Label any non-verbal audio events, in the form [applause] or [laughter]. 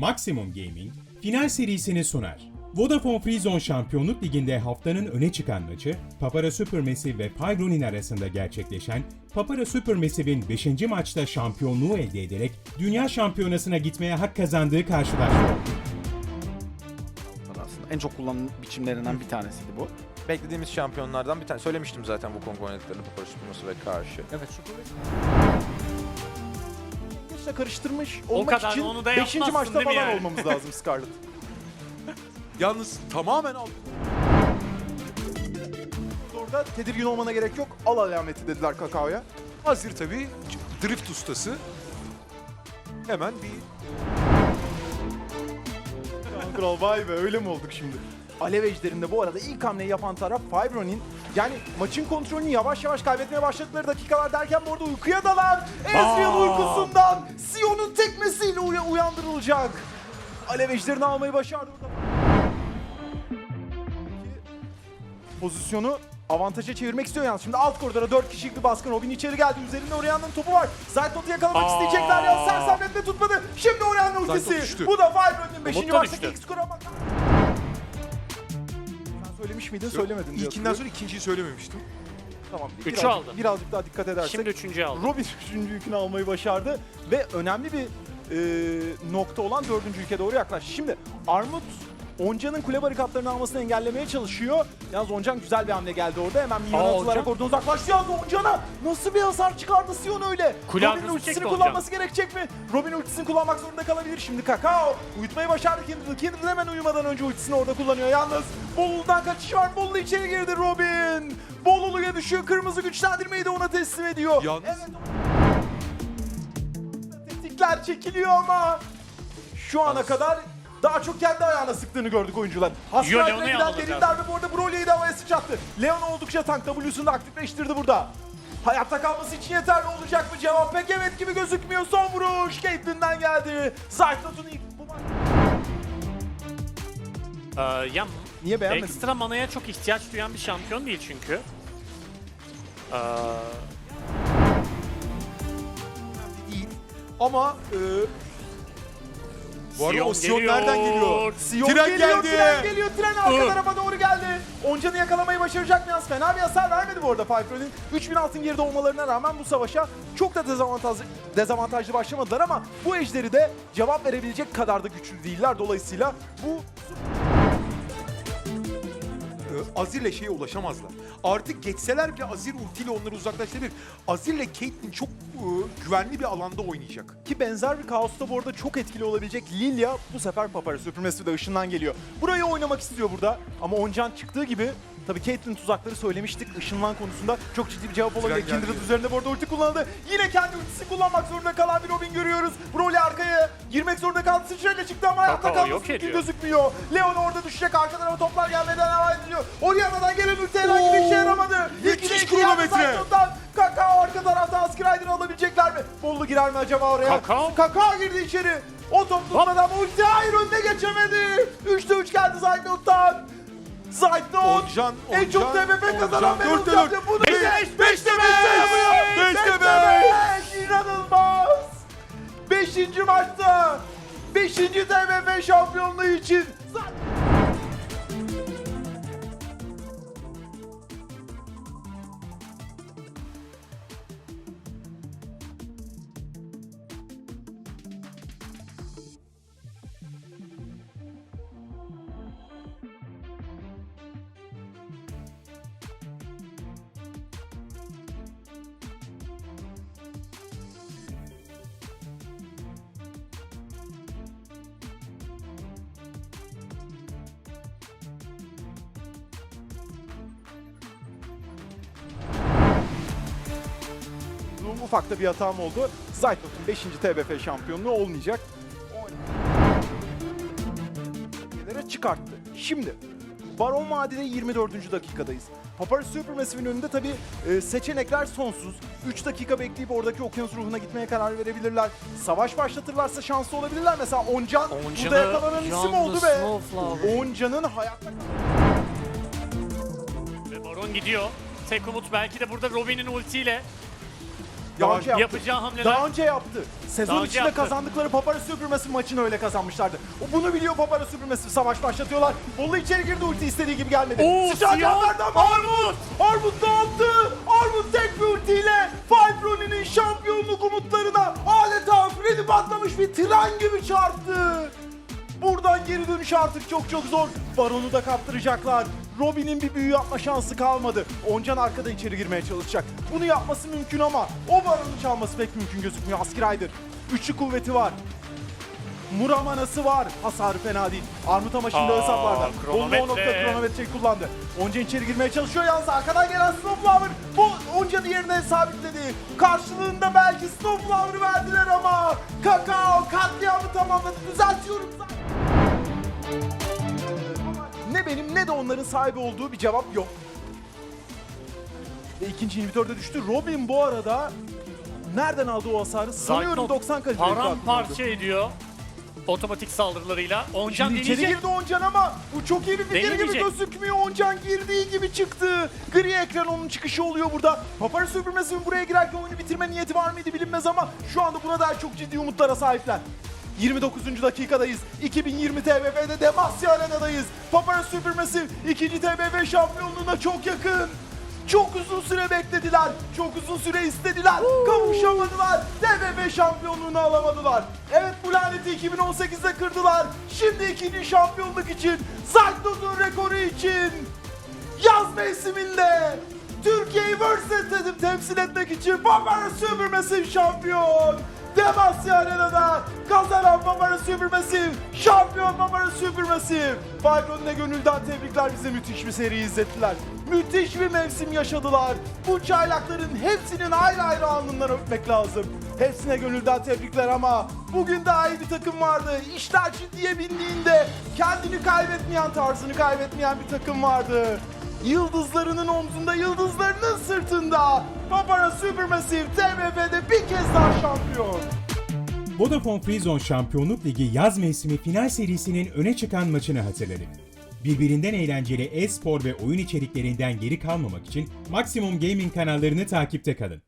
Maximum Gaming final serisini sunar. Vodafone Freezone Şampiyonluk Ligi'nde haftanın öne çıkan maçı Papara Supermassive ve Pyronin arasında gerçekleşen Papara Supermassive'in 5. maçta şampiyonluğu elde ederek Dünya Şampiyonası'na gitmeye hak kazandığı karşılaşma aslında. En çok kullanılan biçimlerinden bir tanesiydi bu. Beklediğimiz şampiyonlardan bir tane. Söylemiştim zaten bu Kong oynadıklarını Papara Supremacy ve karşı. Evet Super Geçle karıştırmış O olmak kadar için onu da 5. yapmazsın maçta değil mi falan yani? olmamız lazım Scarlett. [laughs] Yalnız tamamen al. Orada tedirgin olmana gerek yok. Al alameti dediler Kakao'ya. Azir tabii drift ustası. Hemen bir Kral vay be öyle mi olduk şimdi? Alev ejderinde bu arada ilk hamleyi yapan taraf Fibro'nin. Yani maçın kontrolünü yavaş yavaş kaybetmeye başladıkları dakikalar derken bu arada uykuya dalar. Ezreal uykusundan Sion'un tekmesiyle uya- uyandırılacak. Alev ejderini almayı başardı burada. Pozisyonu avantaja çevirmek istiyor yalnız. Şimdi alt koridora 4 kişilik bir baskın. Robin içeri geldi. Üzerinde Orianna'nın topu var. Zaytnot'u yakalamak isteyecekler ya. Sersemletle tutmadı. Şimdi Orianna ultisi. Bu da Fibro'nun 5. Umut da maçtaki düştü. ilk skoru ama... Söylemiş miydin? Söylemedin diye İlkinden sonra ikinciyi söylemiştim. Tamam. Üçü birazcık, aldı. Birazcık daha dikkat edersek. Şimdi üçüncü aldı. Robin [laughs] üçüncü yükünü almayı başardı ve önemli bir e, nokta olan dördüncü ülke doğru yaklaştı. Şimdi Armut Onca'nın kule barikatlarını almasını engellemeye çalışıyor. Yalnız Oncan güzel bir hamle geldi orada. Hemen minyon Aa, atılarak oradan uzaklaştı. Yalnız Oncan'a nasıl bir hasar çıkardı Sion öyle? Kule Robin'in ultisini kullanması gerekecek mi? Robin ultisini kullanmak zorunda kalabilir. Şimdi Kakao uyutmayı başardı Kindred'ı. Kindred hemen uyumadan önce ultisini orada kullanıyor. Yalnız Bolulu'dan kaçış var. Bolulu içeri girdi Robin. Bolulu'ya düşüyor. Kırmızı güçlendirmeyi de ona teslim ediyor. Yalnız- Evet. Tetikler çekiliyor ama şu ana kadar daha çok kendi ayağına sıktığını gördük oyuncular. Hasriyetine giden derin darbe bu arada Broly'yi de havaya sıçrattı. Leon oldukça tank W'sunu da aktifleştirdi burada. Hayatta kalması için yeterli olacak mı? Cevap pek evet gibi gözükmüyor. Son vuruş Caitlyn'den geldi. Cyclone'un ilk bu maç... Ee, ya Niye beğenmedin? ekstra manaya çok ihtiyaç duyan bir şampiyon değil çünkü. Ee, değil. Ama e, bu arada Sion o Sion geliyor. nereden geliyor? Sion Tren geliyor, geldi. tren geliyor, tren arka Ih. tarafa doğru geldi. Oncan'ı yakalamayı başaracak mı yalnız? Fena bir hasar vermedi bu arada Piper'ın. 3000 altın geride olmalarına rağmen bu savaşa çok da dezavantajlı, dezavantajlı başlamadılar ama bu ejderi de cevap verebilecek kadar da güçlü değiller. Dolayısıyla bu Azir'le şeye ulaşamazlar. Artık geçseler bile Azir ultiyle onları uzaklaştırabilir. Azir'le Caitlyn çok e, güvenli bir alanda oynayacak. ki benzer bir kaosta bu arada çok etkili olabilecek Lilia bu sefer Papara süpürmesi de ışından geliyor. Burayı oynamak istiyor burada ama Oncan çıktığı gibi Tabii Caitlyn tuzakları söylemiştik. Işınlan konusunda çok ciddi bir cevap olabilir. Kindred üzerinde bu arada ulti kullanıldı. Yine kendi ultisini kullanmak zorunda kalan bir Robin görüyoruz. Broly arkaya girmek zorunda kaldı. Sıçrayla çıktı ama hayatta kalması gözükmüyor. Leon orada düşecek. Arka tarafa toplar gelmeden devam ediyor. Orianna'dan gelen ulti herhangi bir işe yaramadı. Müthiş İkide iki yalnız kronometre. Cyclone'dan Kakao arka tarafta Ask Rider'ı alabilecekler mi? Bollu girer mi acaba oraya? Kakao? Kakao girdi içeri. O top tutmadan ama ulti hayır önüne geçemedi. 3'te 3 geldi Zaytnot'tan. Zaytnot Oncan, en çok Oncan, TBF kazanan Oncan, olacağım. dört. Bunu Beşte beş, beş, beşte beşte beş, beş, beşte beşte beş. İnanılmaz. Beşinci maçta. Beşinci TBF şampiyonluğu için. Ufak da bir hatam oldu. Zaytnot'un 5. TBF şampiyonluğu olmayacak. Çıkarttı. Şimdi Baron Vadi'de 24. dakikadayız. Papara Supermassive'in önünde tabii e, seçenekler sonsuz. 3 dakika bekleyip oradaki okyanus ruhuna gitmeye karar verebilir. Savaş başlatırlarsa şanslı olabilirler. Mesela Oncan burada Oncan'ı yakalanan isim oldu be. Oncan'ın hayatta ve Baron gidiyor. Tek umut belki de burada Robin'in ultiyle Daha önce yaptı. Yapacağı hamleler Daha önce yaptı. Sezon Daha önce içinde yaptı. kazandıkları Papara Süpürmesi maçını öyle kazanmışlardı. O bunu biliyor Papara Süpürmesi. Savaş başlatıyorlar. Bolu içeri girdi ulti istediği gibi gelmedi. Oo, siyah. yanlardan Armut! Armut dağıttı! Armut tek bir ultiyle Fibroni'nin şampiyonluk umutlarına adeta freni patlamış bir tren gibi çarptı. Buradan geri dönüş artık çok çok zor. Baron'u da kaptıracaklar. Robin'in bir büyü yapma şansı kalmadı. Oncan arkada içeri girmeye çalışacak. Bunu yapması mümkün ama o Baron'u çalması pek mümkün gözükmüyor. Askrider. Üçlü kuvveti var. Muramanası var. Hasarı fena değil. Armut ama şimdi Aa, hesaplarda. Bolu o nokta kronometreyi kullandı. Oncan içeri girmeye çalışıyor yalnız arkadan gelen Snowflower bu Oncan'ı yerine sabitledi. Karşılığında belki Snowflower'ı verdiler ama Kakao katliamı tamamladı. Düzeltiyorum zaten. Ne benim ne de onların sahibi olduğu bir cevap yok. Ve ikinci inhibitörde düştü. Robin bu arada nereden aldı o hasarı? Sanıyorum Zaytnot 90 kalibre. bir katil oldu. paramparça ediyor. Otomatik saldırılarıyla. Oncan Şimdi içeri girdi Oncan ama bu çok iyi bir fikir gibi Deneyecek. gözükmüyor. Oncan girdiği gibi çıktı. Gri ekran onun çıkışı oluyor burada. Papara süpürmesi buraya girerken oyunu bitirme niyeti var mıydı bilinmez ama şu anda buna dair çok ciddi umutlara sahipler. 29. dakikadayız. 2020 TBF'de Demasya Arena'dayız. Papara süpürmesi 2. TBF şampiyonluğuna çok yakın. Çok uzun süre beklediler. Çok uzun süre istediler. Kavuşamadılar. TBF şampiyonluğunu alamadılar. Evet bu laneti 2018'de kırdılar. Şimdi ikinci şampiyonluk için, Zaytnot'un rekoru için yaz mevsiminde Türkiye'yi Versatil'de temsil etmek için Papara Süpürmesi şampiyon. Demasya Arena'da Süpürmesi, şampiyon Papara Süpürmesi. Fibron'la gönülden tebrikler bize müthiş bir seri izlettiler. Müthiş bir mevsim yaşadılar. Bu çaylakların hepsinin ayrı ayrı alnından öpmek lazım. Hepsine gönülden tebrikler ama bugün daha iyi bir takım vardı. İşler ciddiye bindiğinde kendini kaybetmeyen, tarzını kaybetmeyen bir takım vardı. Yıldızlarının omzunda, yıldızlarının sırtında. Papara Supermassive TMF'de bir kez daha şampiyon. Vodafone Freezone Şampiyonluk Ligi yaz mevsimi final serisinin öne çıkan maçını hatırladık. Birbirinden eğlenceli e-spor ve oyun içeriklerinden geri kalmamak için Maximum Gaming kanallarını takipte kalın.